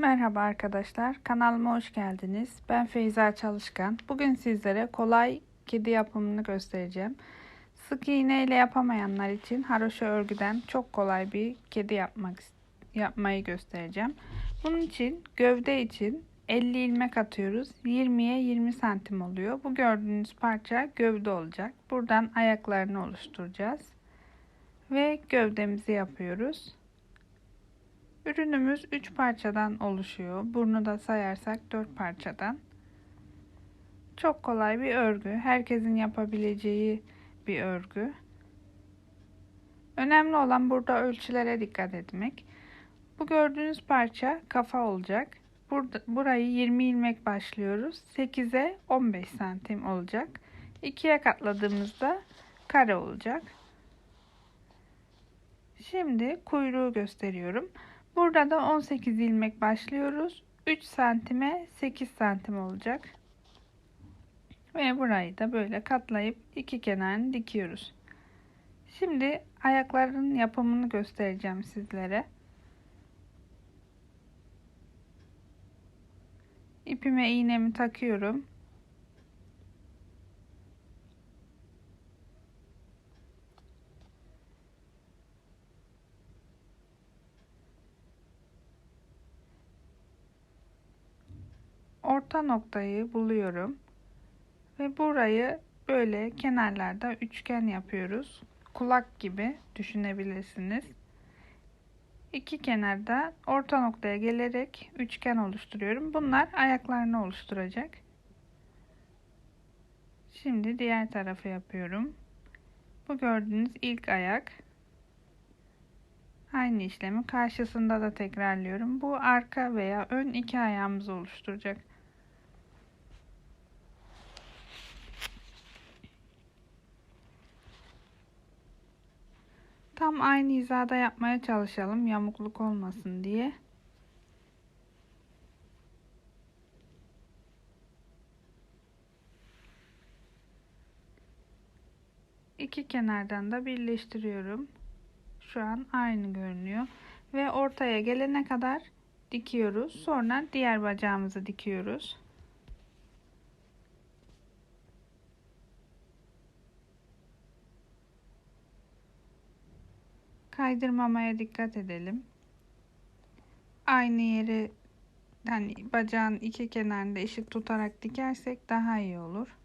Merhaba arkadaşlar, kanalıma hoş geldiniz. Ben Feyza Çalışkan. Bugün sizlere kolay kedi yapımını göstereceğim. Sık iğne ile yapamayanlar için haroşa örgüden çok kolay bir kedi yapmak yapmayı göstereceğim. Bunun için gövde için 50 ilmek atıyoruz. 20'ye 20 santim oluyor. Bu gördüğünüz parça gövde olacak. Buradan ayaklarını oluşturacağız. Ve gövdemizi yapıyoruz. Ürünümüz 3 parçadan oluşuyor. Burnu da sayarsak 4 parçadan. Çok kolay bir örgü. Herkesin yapabileceği bir örgü. Önemli olan burada ölçülere dikkat etmek. Bu gördüğünüz parça kafa olacak. Burada, burayı 20 ilmek başlıyoruz. 8'e 15 santim olacak. 2'ye katladığımızda kare olacak. Şimdi kuyruğu gösteriyorum. Burada da 18 ilmek başlıyoruz. 3 santime 8 santim olacak. Ve burayı da böyle katlayıp iki kenarını dikiyoruz. Şimdi ayakların yapımını göstereceğim sizlere. İpime iğnemi takıyorum. Orta noktayı buluyorum. Ve burayı böyle kenarlarda üçgen yapıyoruz. Kulak gibi düşünebilirsiniz. İki kenarda orta noktaya gelerek üçgen oluşturuyorum. Bunlar ayaklarını oluşturacak. Şimdi diğer tarafı yapıyorum. Bu gördüğünüz ilk ayak. Aynı işlemi karşısında da tekrarlıyorum. Bu arka veya ön iki ayağımızı oluşturacak. Tam aynı hizada yapmaya çalışalım yamukluk olmasın diye. İki kenardan da birleştiriyorum. Şu an aynı görünüyor. Ve ortaya gelene kadar dikiyoruz. Sonra diğer bacağımızı dikiyoruz. Kaydırmamaya dikkat edelim. Aynı yeri hani bacağın iki kenarında eşit tutarak dikersek daha iyi olur.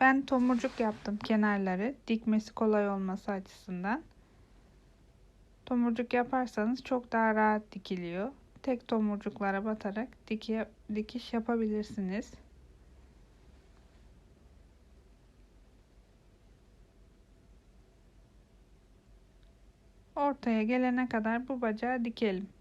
Ben tomurcuk yaptım kenarları dikmesi kolay olması açısından. Tomurcuk yaparsanız çok daha rahat dikiliyor. Tek tomurcuklara batarak dikiş yapabilirsiniz. Ortaya gelene kadar bu bacağı dikelim.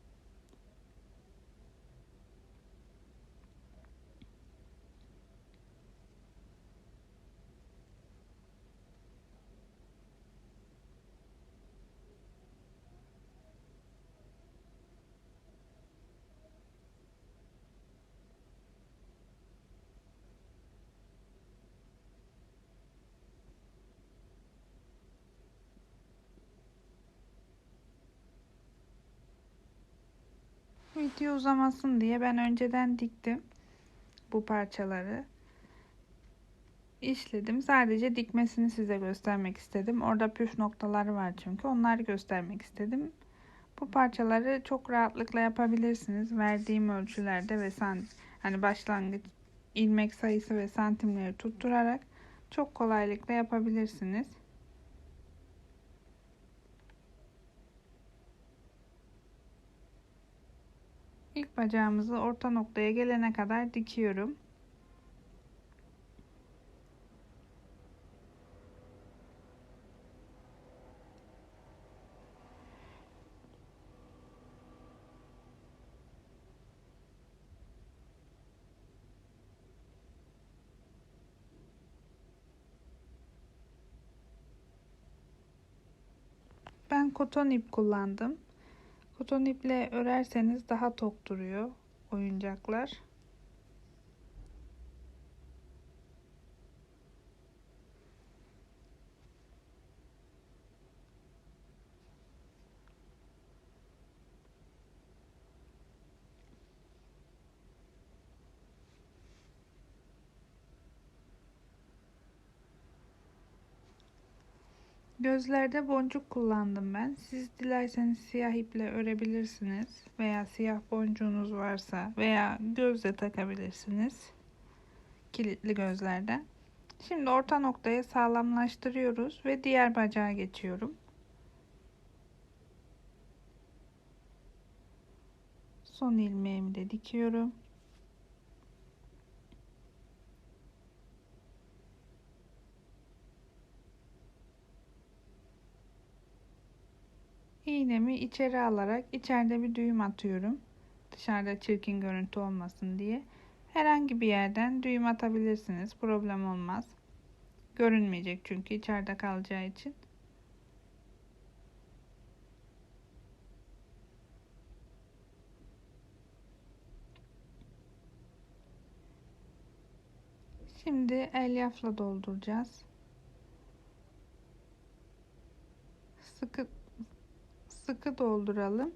Video uzamasın diye ben önceden diktim bu parçaları. işledim. Sadece dikmesini size göstermek istedim. Orada püf noktaları var çünkü. Onları göstermek istedim. Bu parçaları çok rahatlıkla yapabilirsiniz. Verdiğim ölçülerde ve san hani başlangıç ilmek sayısı ve santimleri tutturarak çok kolaylıkla yapabilirsiniz. Bacağımızı orta noktaya gelene kadar dikiyorum. Ben koton ip kullandım. Koton iple örerseniz daha tok duruyor oyuncaklar. Gözlerde boncuk kullandım ben. Siz dilerseniz siyah iple örebilirsiniz veya siyah boncuğunuz varsa veya gözle takabilirsiniz. Kilitli gözlerde. Şimdi orta noktaya sağlamlaştırıyoruz ve diğer bacağa geçiyorum. Son ilmeğimi de dikiyorum. İğnemi içeri alarak içeride bir düğüm atıyorum. Dışarıda çirkin görüntü olmasın diye. Herhangi bir yerden düğüm atabilirsiniz. Problem olmaz. Görünmeyecek çünkü içeride kalacağı için. Şimdi elyafla dolduracağız. Sıkı sıkı dolduralım.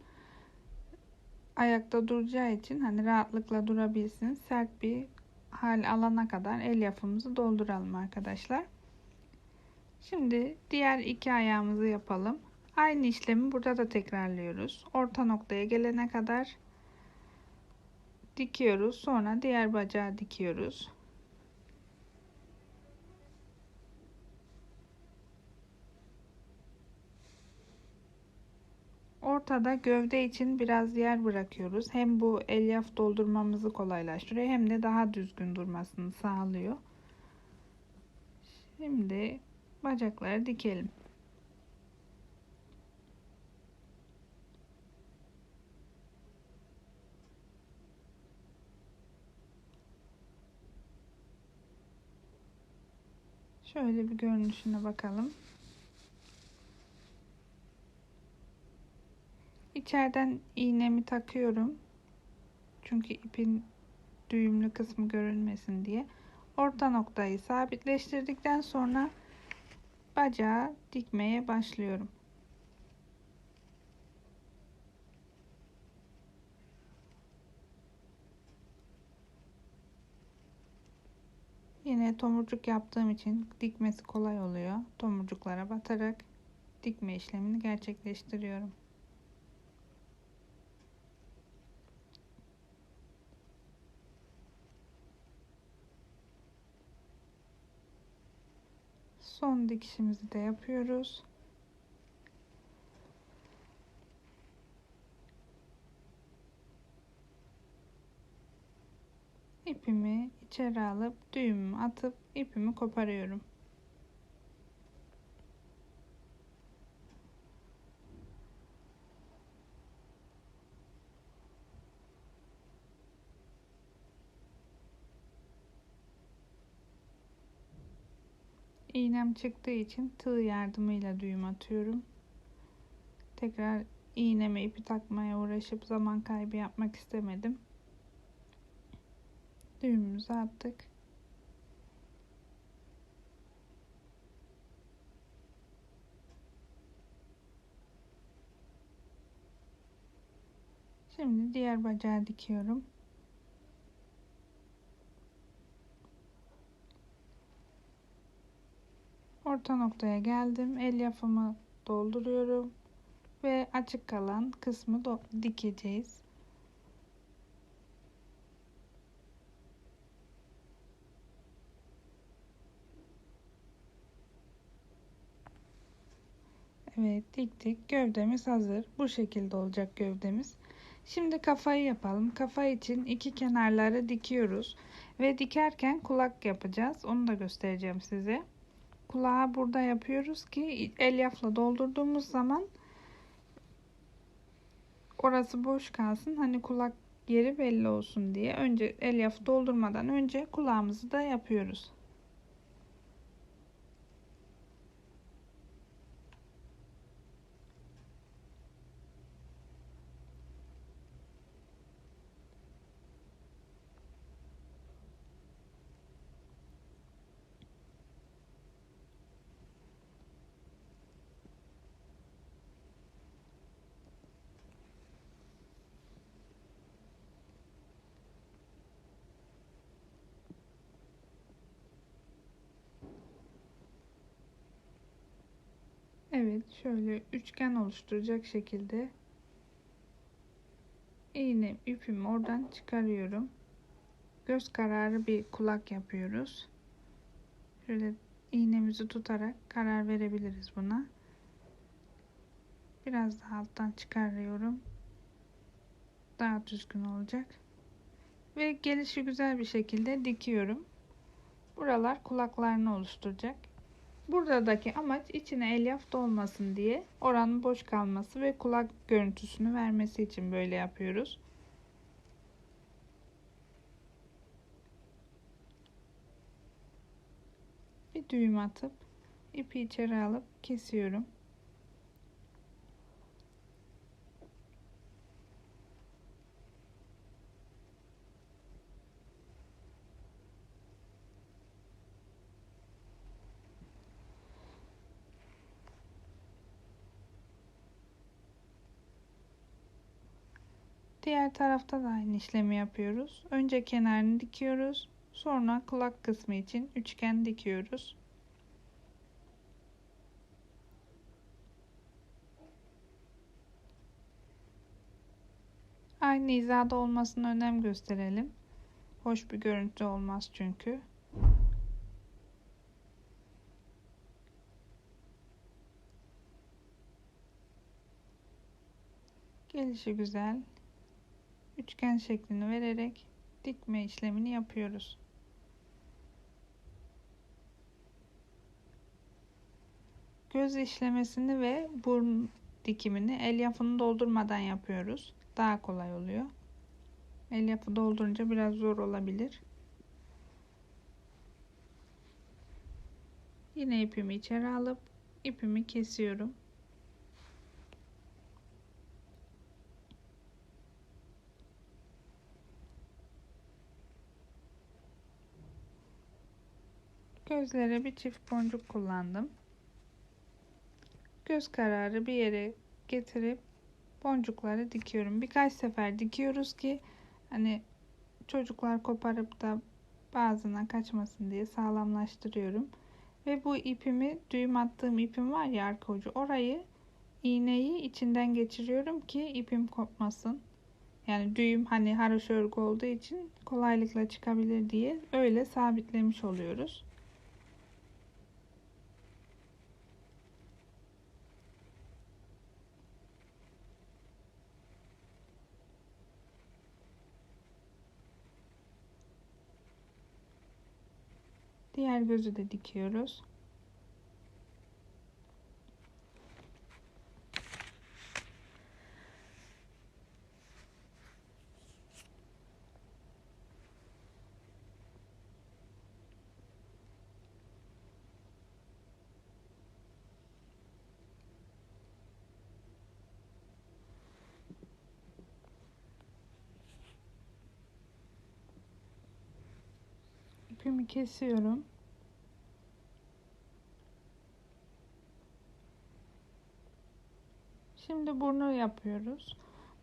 Ayakta duracağı için hani rahatlıkla durabilsin. Sert bir hal alana kadar el yapımızı dolduralım arkadaşlar. Şimdi diğer iki ayağımızı yapalım. Aynı işlemi burada da tekrarlıyoruz. Orta noktaya gelene kadar dikiyoruz. Sonra diğer bacağı dikiyoruz. Ortada gövde için biraz yer bırakıyoruz. Hem bu elyaf doldurmamızı kolaylaştırıyor hem de daha düzgün durmasını sağlıyor. Şimdi bacakları dikelim. Şöyle bir görünüşüne bakalım. İçeriden iğnemi takıyorum. Çünkü ipin düğümlü kısmı görünmesin diye. Orta noktayı sabitleştirdikten sonra bacağı dikmeye başlıyorum. Yine tomurcuk yaptığım için dikmesi kolay oluyor. Tomurcuklara batarak dikme işlemini gerçekleştiriyorum. Son dikişimizi de yapıyoruz. İpimi içeri alıp düğümümü atıp ipimi koparıyorum. İğnem çıktığı için tığ yardımıyla düğüm atıyorum. Tekrar iğneme ipi takmaya uğraşıp zaman kaybı yapmak istemedim. Düğümümüzü attık. Şimdi diğer bacağı dikiyorum. Orta noktaya geldim. El yapımı dolduruyorum. Ve açık kalan kısmı dikeceğiz. Evet diktik. Gövdemiz hazır. Bu şekilde olacak gövdemiz. Şimdi kafayı yapalım. Kafa için iki kenarları dikiyoruz. Ve dikerken kulak yapacağız. Onu da göstereceğim size. Kulağı burada yapıyoruz ki elyafla doldurduğumuz zaman orası boş kalsın. Hani kulak yeri belli olsun diye. Önce elyaf doldurmadan önce kulağımızı da yapıyoruz. Evet şöyle üçgen oluşturacak şekilde iğne ipimi oradan çıkarıyorum. Göz kararı bir kulak yapıyoruz. Şöyle iğnemizi tutarak karar verebiliriz buna. Biraz daha alttan çıkarıyorum. Daha düzgün olacak. Ve gelişi güzel bir şekilde dikiyorum. Buralar kulaklarını oluşturacak. Buradaki amaç içine elyaf dolmasın diye oranın boş kalması ve kulak görüntüsünü vermesi için böyle yapıyoruz. Bir düğüm atıp ipi içeri alıp kesiyorum. Diğer tarafta da aynı işlemi yapıyoruz. Önce kenarını dikiyoruz. Sonra kulak kısmı için üçgen dikiyoruz. Aynı hizada olmasına önem gösterelim. Hoş bir görüntü olmaz çünkü. Gelişi güzel üçgen şeklini vererek dikme işlemini yapıyoruz. Göz işlemesini ve burun dikimini elyafını doldurmadan yapıyoruz. Daha kolay oluyor. Elyafı doldurunca biraz zor olabilir. Yine ipimi içeri alıp ipimi kesiyorum. Gözlere bir çift boncuk kullandım. Göz kararı bir yere getirip boncukları dikiyorum. Birkaç sefer dikiyoruz ki hani çocuklar koparıp da bazına kaçmasın diye sağlamlaştırıyorum. Ve bu ipimi düğüm attığım ipim var ya arka ucu orayı iğneyi içinden geçiriyorum ki ipim kopmasın. Yani düğüm hani haroşa örgü olduğu için kolaylıkla çıkabilir diye öyle sabitlemiş oluyoruz. Diğer gözü de dikiyoruz. ipimi kesiyorum. Şimdi burnu yapıyoruz.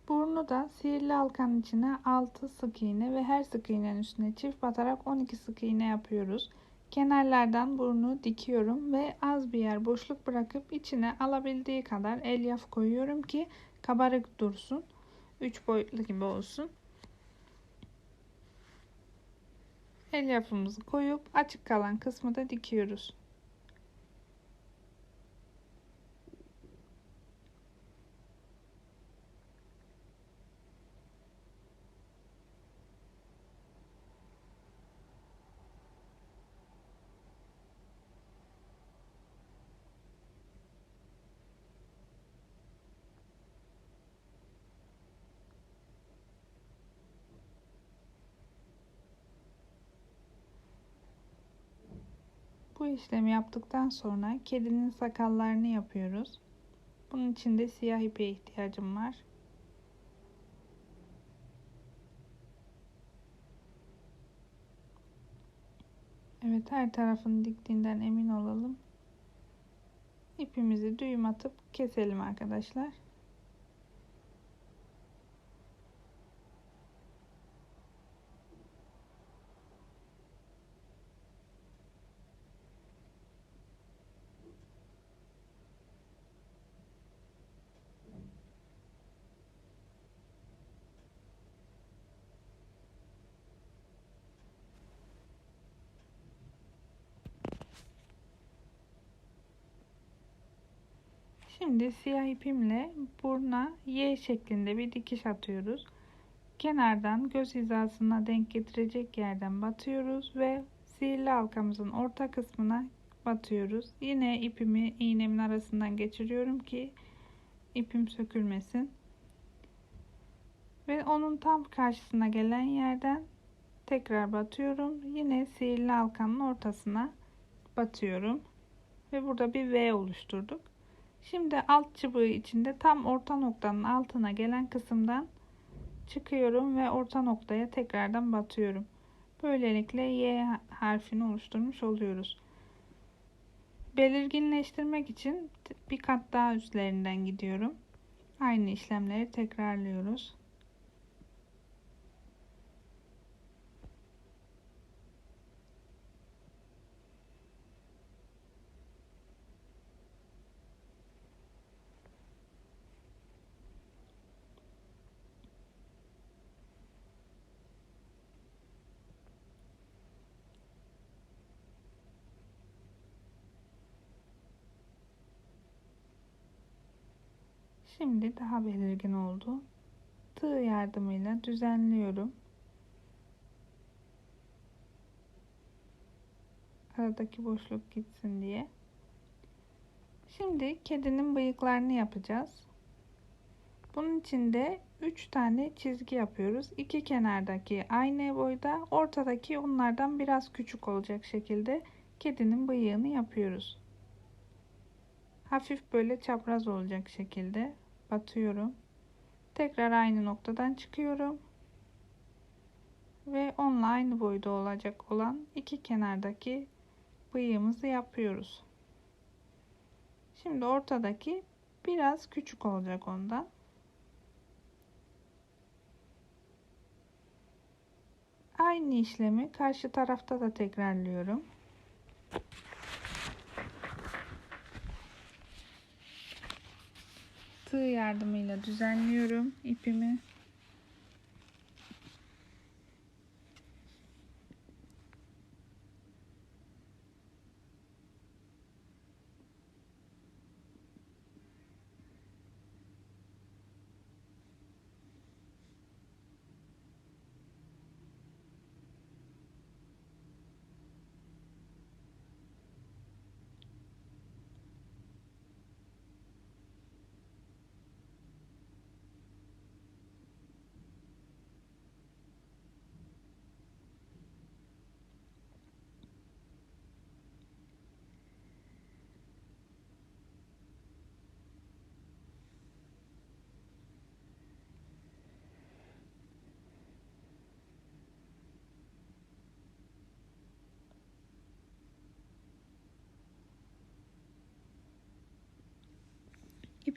Burnu da sihirli halkanın içine 6 sık iğne ve her sık iğnenin üstüne çift batarak 12 sık iğne yapıyoruz. Kenarlardan burnu dikiyorum ve az bir yer boşluk bırakıp içine alabildiği kadar elyaf koyuyorum ki kabarık dursun. 3 boyutlu gibi olsun. Elyafımızı koyup açık kalan kısmı da dikiyoruz. Bu işlemi yaptıktan sonra kedinin sakallarını yapıyoruz. Bunun için de siyah ipe ihtiyacım var. Evet her tarafını diktiğinden emin olalım. İpimizi düğüm atıp keselim arkadaşlar. Şimdi siyah ipimle burna Y şeklinde bir dikiş atıyoruz. Kenardan göz hizasına denk getirecek yerden batıyoruz ve sihirli halkamızın orta kısmına batıyoruz. Yine ipimi iğnemin arasından geçiriyorum ki ipim sökülmesin. Ve onun tam karşısına gelen yerden tekrar batıyorum. Yine sihirli halkanın ortasına batıyorum. Ve burada bir V oluşturduk. Şimdi alt çubuğu içinde tam orta noktanın altına gelen kısımdan çıkıyorum ve orta noktaya tekrardan batıyorum. Böylelikle Y harfini oluşturmuş oluyoruz. Belirginleştirmek için bir kat daha üzerinden gidiyorum. Aynı işlemleri tekrarlıyoruz. Şimdi daha belirgin oldu. Tığ yardımıyla düzenliyorum. Aradaki boşluk gitsin diye. Şimdi kedinin bıyıklarını yapacağız. Bunun için de 3 tane çizgi yapıyoruz. İki kenardaki aynı boyda, ortadaki onlardan biraz küçük olacak şekilde kedinin bıyığını yapıyoruz. Hafif böyle çapraz olacak şekilde batıyorum. Tekrar aynı noktadan çıkıyorum. Ve onunla aynı boyda olacak olan iki kenardaki bıyığımızı yapıyoruz. Şimdi ortadaki biraz küçük olacak ondan. Aynı işlemi karşı tarafta da tekrarlıyorum. Tığ yardımıyla düzenliyorum ipimi.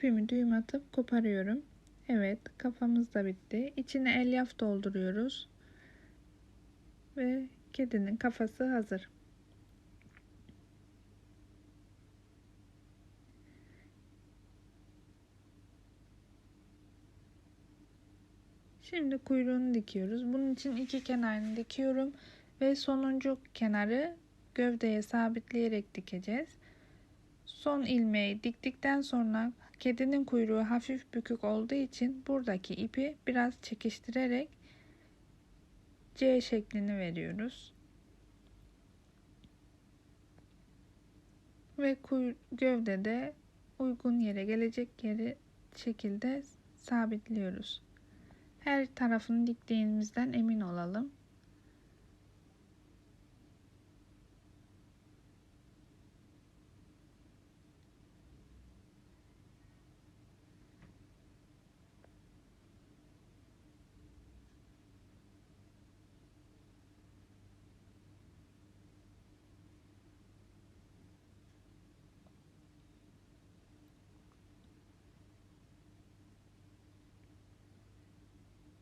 İpimi düğüm atıp koparıyorum. Evet kafamız da bitti. İçine elyaf dolduruyoruz. Ve kedinin kafası hazır. Şimdi kuyruğunu dikiyoruz. Bunun için iki kenarını dikiyorum ve sonuncu kenarı gövdeye sabitleyerek dikeceğiz. Son ilmeği diktikten sonra kedinin kuyruğu hafif bükük olduğu için buradaki ipi biraz çekiştirerek C şeklini veriyoruz. Ve gövdede uygun yere gelecek yeri şekilde sabitliyoruz. Her tarafını diktiğimizden emin olalım.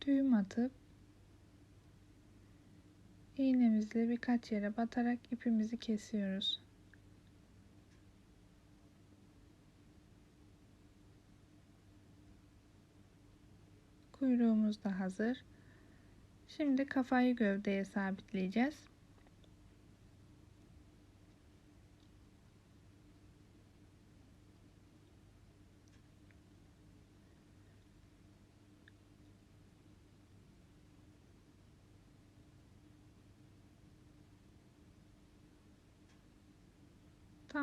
Düğüm atıp iğnemizle birkaç yere batarak ipimizi kesiyoruz. Kuyruğumuz da hazır. Şimdi kafayı gövdeye sabitleyeceğiz.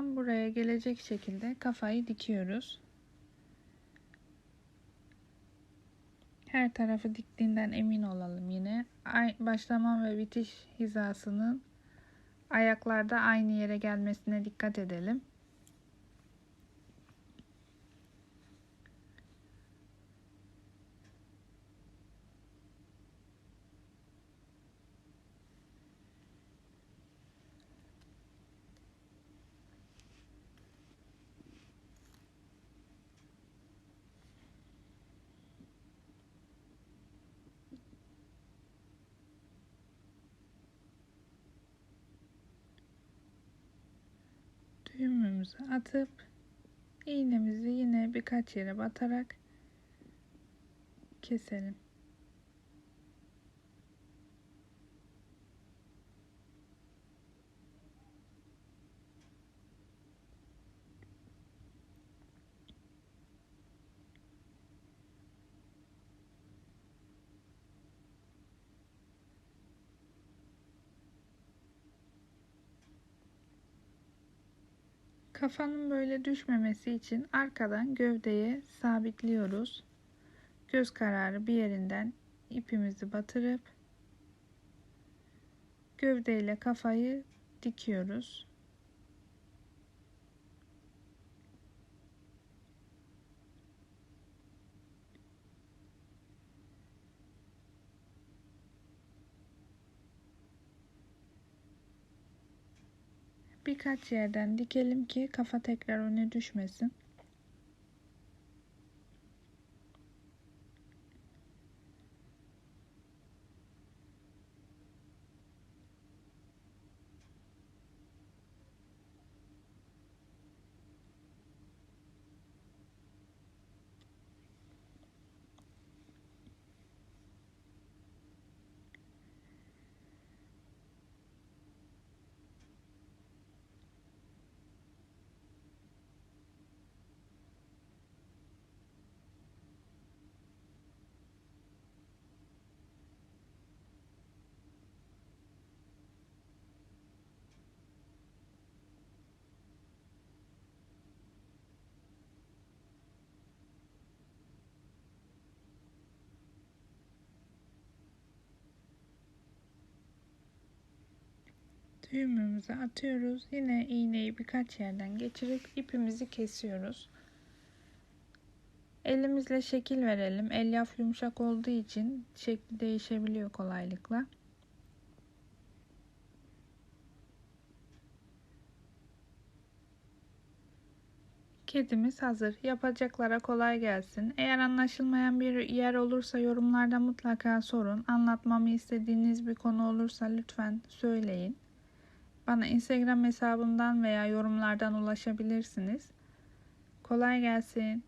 Tam buraya gelecek şekilde kafayı dikiyoruz. Her tarafı diktiğinden emin olalım yine. Başlama ve bitiş hizasının ayaklarda aynı yere gelmesine dikkat edelim. Düğümümüzü atıp iğnemizi yine birkaç yere batarak keselim. Kafanın böyle düşmemesi için arkadan gövdeye sabitliyoruz. Göz kararı bir yerinden ipimizi batırıp gövdeyle kafayı dikiyoruz. Birkaç yerden dikelim ki kafa tekrar öne düşmesin. Düğümümüzü atıyoruz. Yine iğneyi birkaç yerden geçirip ipimizi kesiyoruz. Elimizle şekil verelim. Elyaf yumuşak olduğu için şekli değişebiliyor kolaylıkla. Kedimiz hazır. Yapacaklara kolay gelsin. Eğer anlaşılmayan bir yer olursa yorumlarda mutlaka sorun. Anlatmamı istediğiniz bir konu olursa lütfen söyleyin. Bana Instagram hesabımdan veya yorumlardan ulaşabilirsiniz. Kolay gelsin.